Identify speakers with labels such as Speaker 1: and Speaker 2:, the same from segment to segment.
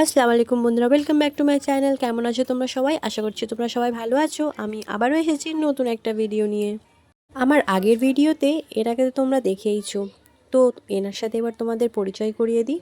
Speaker 1: আসসালামু আলাইকুম বন্ধুরা welcome back to my channel কেমন আছো তোমরা সবাই? আশা করছি তোমরা সবাই ভালো আছো। আমি আবারও এসেছি নতুন একটা ভিডিও নিয়ে। আমার আগের ভিডিওতে এর আগে তোমরা দেখেইছো। তো এনার সাথে এবার তোমাদের পরিচয় করিয়ে দিই।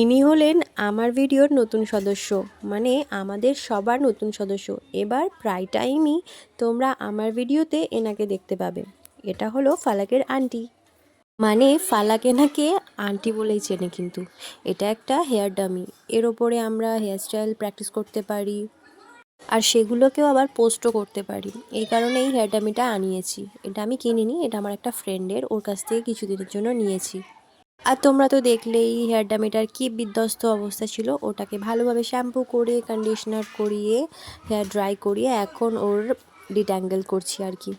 Speaker 1: ইনি হলেন আমার ভিডিওর নতুন সদস্য। মানে আমাদের সবার নতুন সদস্য। এবার প্রায় টাইমই তোমরা আমার ভিডিওতে এনাকে দেখতে পাবে। এটা হলো ফালাকের আন্টি মানে ফালাকে নাকে আন্টি বলেই চেনে কিন্তু। এটা একটা হেয়ার ডামি। এর ওপরে আমরা হেয়ারস্টাইল প্র্যাকটিস করতে পারি। আর সেগুলোকেও আবার পোস্টও করতে পারি। এই কারণে এই হেয়ার ডামিটা আনিয়েছি। এটা আমি কিনিনি, এটা আমার একটা ফ্রেন্ডের। ওর কাছ থেকে কিছুদিনের জন্য নিয়েছি। আর তোমরা তো দেখলেই হেয়ার ডামিটার কী বিধ্বস্ত অবস্থা ছিল। ওটাকে ভালোভাবে শ্যাম্পু করে কন্ডিশনার করিয়ে, হেয়ার ড্রাই করিয়ে এখন ওর ডিট্যাঙ্গেল করছি আর কি।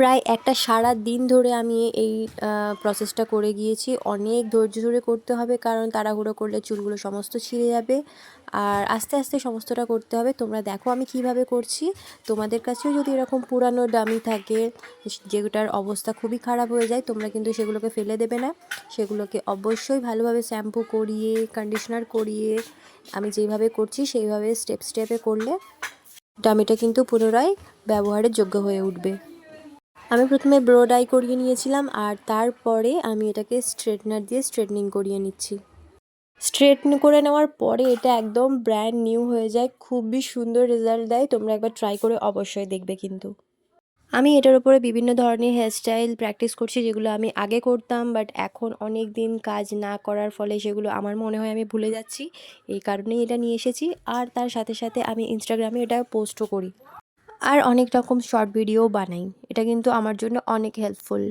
Speaker 1: প্রায় একটা সারা দিন ধরে আমি এই প্রসেসটা করে গিয়েছি। অনেক ধৈর্য ধরে করতে হবে, কারণ তাড়াহুড়ো করলে চুলগুলো সমস্ত ছিঁড়ে যাবে। আর আস্তে আস্তে সমস্তটা করতে হবে। তোমরা দেখো আমি কীভাবে করছি। তোমাদের কাছেও যদি এরকম পুরানো ডামি থাকে, যেটার অবস্থা খুবই খারাপ হয়ে যায়, তোমরা কিন্তু সেগুলোকে ফেলে দেবে না। সেগুলোকে অবশ্যই ভালোভাবে শ্যাম্পু করিয়ে কন্ডিশনার করিয়ে, আমি যেইভাবে করছি সেইভাবে স্টেপ স্টেপে করলে ডামিটা কিন্তু পুনরায় ব্যবহারের যোগ্য হয়ে উঠবে। আমি প্রথমে ব্রো ডাই করিয়ে নিয়েছিলাম আর তারপরে আমি এটাকে স্ট্রেটনার দিয়ে স্ট্রেটনিং করিয়ে নিচ্ছি। স্ট্রেটন করে নেওয়ার পরে এটা একদম ব্র্যান্ড নিউ হয়ে যায়, খুবই সুন্দর রেজাল্ট দেয়, তোমরা একবার ট্রাই করে অবশ্যই দেখবে কিন্তু। আমি এটার উপরে বিভিন্ন ধরনের হেয়ারস্টাইল প্র্যাকটিস করছি, যেগুলো আমি আগে করতাম বাট এখন অনেক দিন কাজ না করার ফলে সেগুলো আমার মনে হয় আমি ভুলে যাচ্ছি, এই কারণেই এটা নিয়ে এসেছি। আর তার সাথে সাথে আমি ইনস্টাগ্রামে এটা পোস্টও করি। আর অনেক রকম শর্ট ভিডিও বানাই। এটা কিন্তু আমার জন্য অনেক হেল্পফুল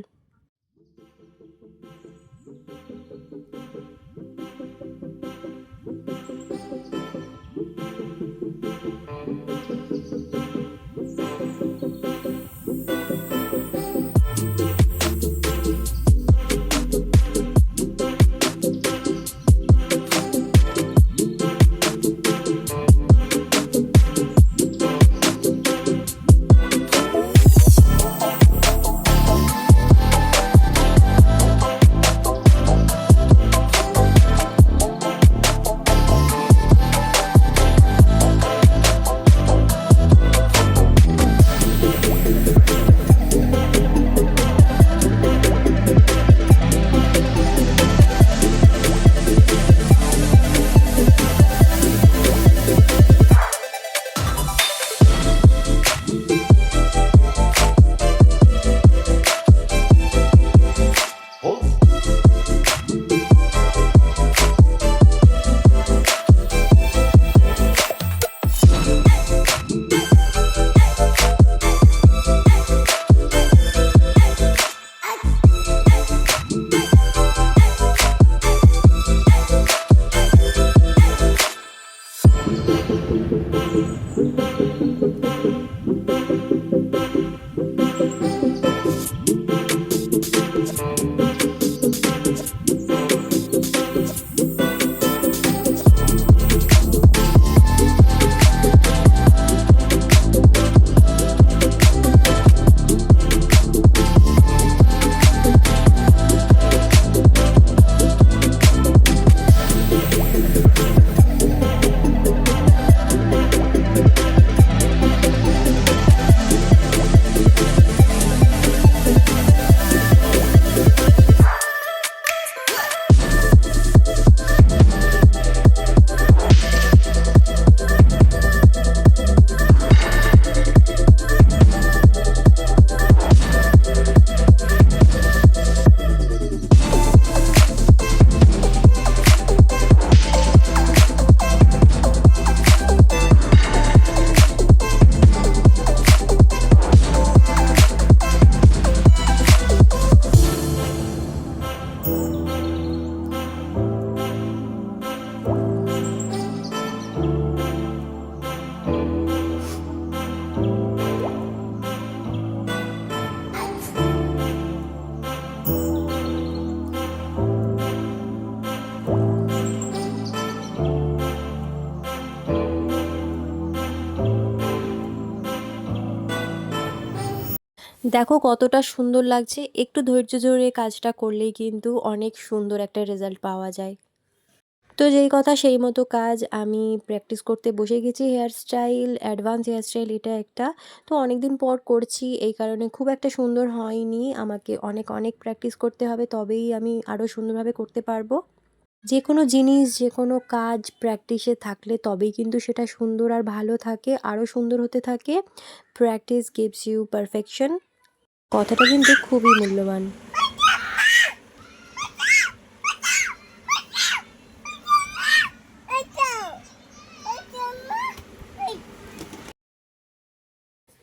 Speaker 1: দেখো কতটা সুন্দর লাগছে। একটু ধৈর্য ধরে কাজটা করলেই কিন্তু অনেক সুন্দর একটা রেজাল্ট পাওয়া যায়। তো যেই কথা সেই মতো কাজ আমি প্র্যাকটিস করতে বসে গেছি hair style advance hair style এটা একটা। তো অনেক দিন পর করছি, এই কারণে খুব একটা সুন্দর হয়নি। আমাকে অনেক অনেক প্র্যাকটিস করতে হবে, তবেই আমি আরও সুন্দরভাবে করতে পারব। যে কোনো জিনিস যে কোনো কাজ প্র্যাকটিসে থাকলে তবেই কিন্তু সেটা সুন্দর আর ভালো থাকে আরও সুন্দর হতে থাকে। প্র্যাকটিস গিভস ইউ পারফেকশন কথাটা কিন্তু খুবই মূল্যবান।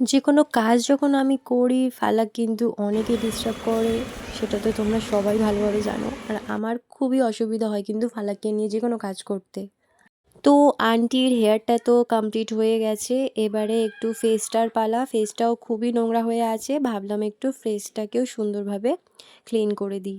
Speaker 1: যে কোনো কাজ যখন আমি করি, ফালাক কিন্তু অনেকে ডিস্টার্ব করে, সেটা তো তোমরা সবাই ভালোভাবে জানো। আর আমার খুবই অসুবিধা হয় কিন্তু ফালাককে নিয়ে যে কোনো কাজ করতে। তো আন্টির হেয়ারটা তো কমপ্লিট হয়ে গেছে। এবারে একটু ফেসটার পালা। ফেসটাও খুবই নোংরা হয়ে আছে। ভাবলাম একটু ফেসটাকেও সুন্দরভাবে ক্লিন করে দিই।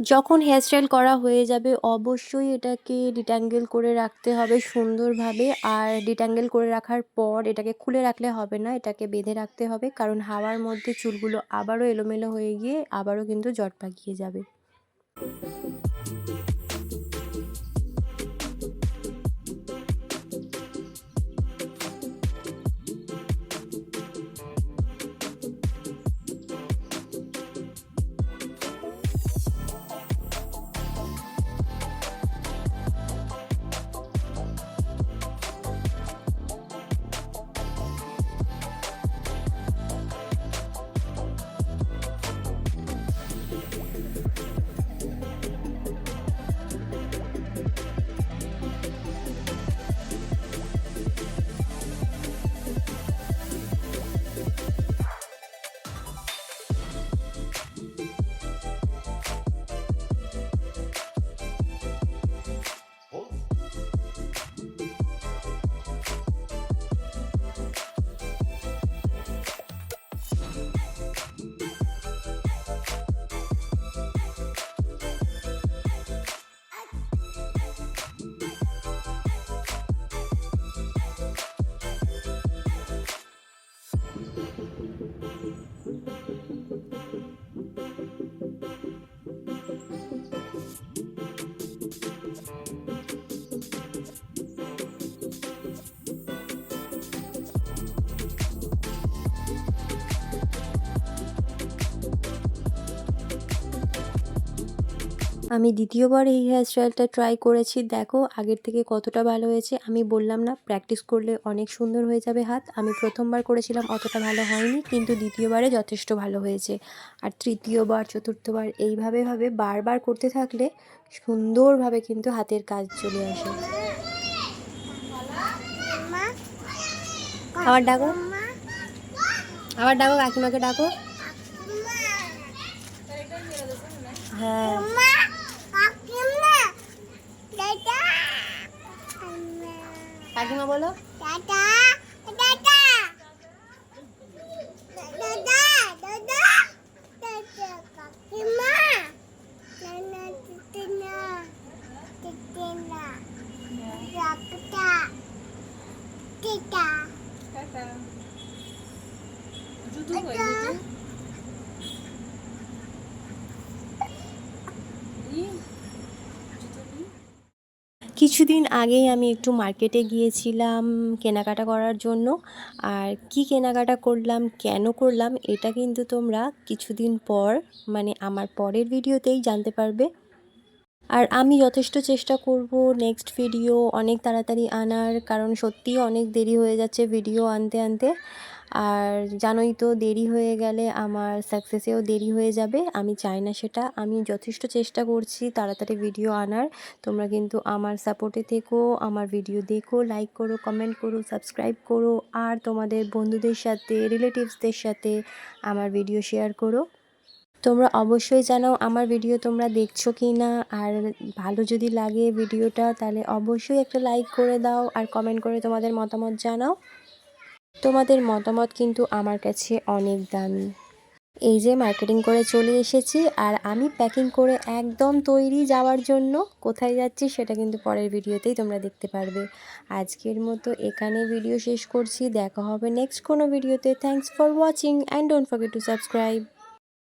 Speaker 1: যখন হেয়ারস্টাইল করা হয়ে যাবে, অবশ্যই এটাকে ডিট্যাঙ্গেল করে রাখতে হবে সুন্দরভাবে। আর ডিট্যাঙ্গেল করে রাখার পর এটাকে খুলে রাখলে হবে না, এটাকে বেঁধে রাখতে হবে। কারণ হাওয়ার মধ্যে চুলগুলো আবারও এলোমেলো হয়ে গিয়ে আবারও কিন্তু জট পাকিয়ে যাবে। আমি দ্বিতীয়বার এই হেয়ার স্টাইলটা ট্রাই করেছি। দেখো, আগের থেকে কতটা ভালো হয়েছে। আমি বললাম না প্র্যাকটিস করলে অনেক সুন্দর হয়ে যাবে হাত। আমি প্রথমবার করেছিলাম, অতটা ভালো হয়নি, কিন্তু দ্বিতীয়বারে যথেষ্ট ভালো হয়েছে। আর তৃতীয়বার, চতুর্থবার এইভাবে ভাবে বারবার করতে থাকলে সুন্দরভাবে কিন্তু হাতের কাজ চলে আসে। আবার ডাকো। আবার ডাকো, কাকিমাকে ডাকো। হ্যাঁ। কাকিমা বলো। কিছুদিন আগেই আমি একটু মার্কেটে গিয়েছিলাম কেনাকাটা করার জন্য। আর কি কেনাকাটা করলাম, কেন করলাম, এটা কিন্তু তোমরা কিছুদিন পর মানে আমার পরের ভিডিওতেই জানতে পারবে। আর আমি যথেষ্ট চেষ্টা করব নেক্সট ভিডিও অনেক তাড়াতাড়ি আনার, কারণ সত্যিই অনেক দেরি হয়ে যাচ্ছে ভিডিও আনতে আনতে। আর জানোই তো দেরি হয়ে গেলে আমার সাকসেসেও দেরি হয়ে যাবে। আমি চাই না সেটা। আমি যথেষ্ট চেষ্টা করছি তাড়াতাড়ি ভিডিও আনার। তোমরা কিন্তু আমার সাপোর্টে থেকো, আমার ভিডিও দেখো লাইক করো কমেন্ট করো সাবস্ক্রাইব করো, আর তোমাদের বন্ধুদের সাথে রিলেটিভসদের সাথে আমার ভিডিও শেয়ার করো। তোমরা অবশ্যই জানাও আমার ভিডিও তোমরা দেখছ কি না আর ভালো যদি লাগে ভিডিওটা তাহলে অবশ্যই একটা লাইক করে দাও, আর কমেন্ট করে তোমাদের মতামত জানাও। তোমাদের মতামত কিন্তু আমার কাছে অনেক দামি। এই যে মার্কেটিং করে চলে এসেছি আর আমি প্যাকিং করে একদম তৈরি যাওয়ার জন্য কোথায় যাচ্ছি সেটা কিন্তু পরের ভিডিওতেই তোমরা দেখতে পারবে। আজকের মতো এখানে ভিডিও শেষ করছি। দেখা হবে নেক্সট কোনো ভিডিওতে thanks for watching and don't forget to subscribe